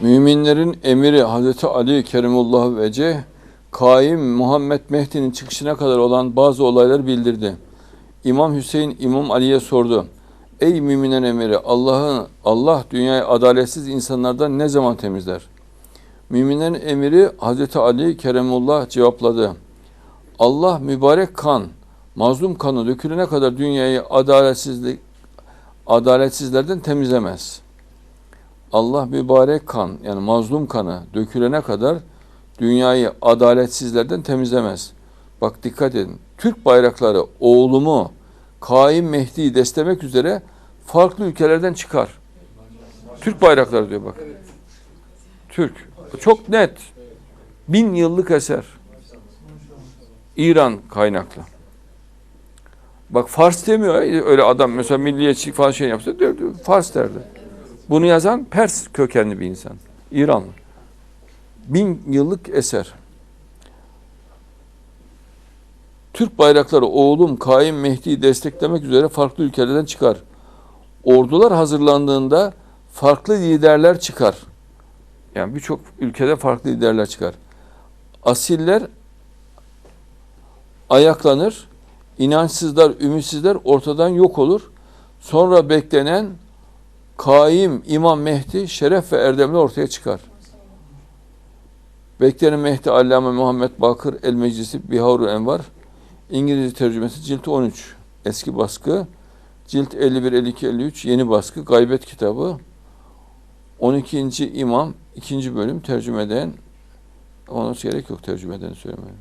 Müminlerin emiri Hazreti Ali Kerimullah Vece, Kaim Muhammed Mehdi'nin çıkışına kadar olan bazı olayları bildirdi. İmam Hüseyin İmam Ali'ye sordu. Ey müminlerin emiri Allah'ın Allah dünyayı adaletsiz insanlardan ne zaman temizler? Müminlerin emiri Hazreti Ali Keremullah cevapladı. Allah mübarek kan, mazlum kanı dökülene kadar dünyayı adaletsizlik adaletsizlerden temizlemez. Allah mübarek kan yani mazlum kanı dökülene kadar dünyayı adaletsizlerden temizlemez. Bak dikkat edin. Türk bayrakları oğlumu Kaim Mehdi'yi desteklemek üzere farklı ülkelerden çıkar. Türk bayrakları diyor bak. Türk. Çok net. Bin yıllık eser. İran kaynaklı. Bak Fars demiyor. Öyle adam mesela milliyetçilik falan şey yapsa diyor, diyor, Fars derdi. Bunu yazan Pers kökenli bir insan. İranlı. Bin yıllık eser. Türk bayrakları oğlum Kaim Mehdi'yi desteklemek üzere farklı ülkelerden çıkar. Ordular hazırlandığında farklı liderler çıkar. Yani birçok ülkede farklı liderler çıkar. Asiller ayaklanır, inançsızlar, ümitsizler ortadan yok olur. Sonra beklenen kaim İmam Mehdi şeref ve erdemle ortaya çıkar. Beklenen Mehdi Allame Muhammed Bakır El Meclisi Biharul Envar İngilizce tercümesi cilt 13 eski baskı cilt 51 52 53 yeni baskı Gaybet kitabı 12. İmam 2. bölüm tercümeden ona gerek yok tercümeden söylemeye.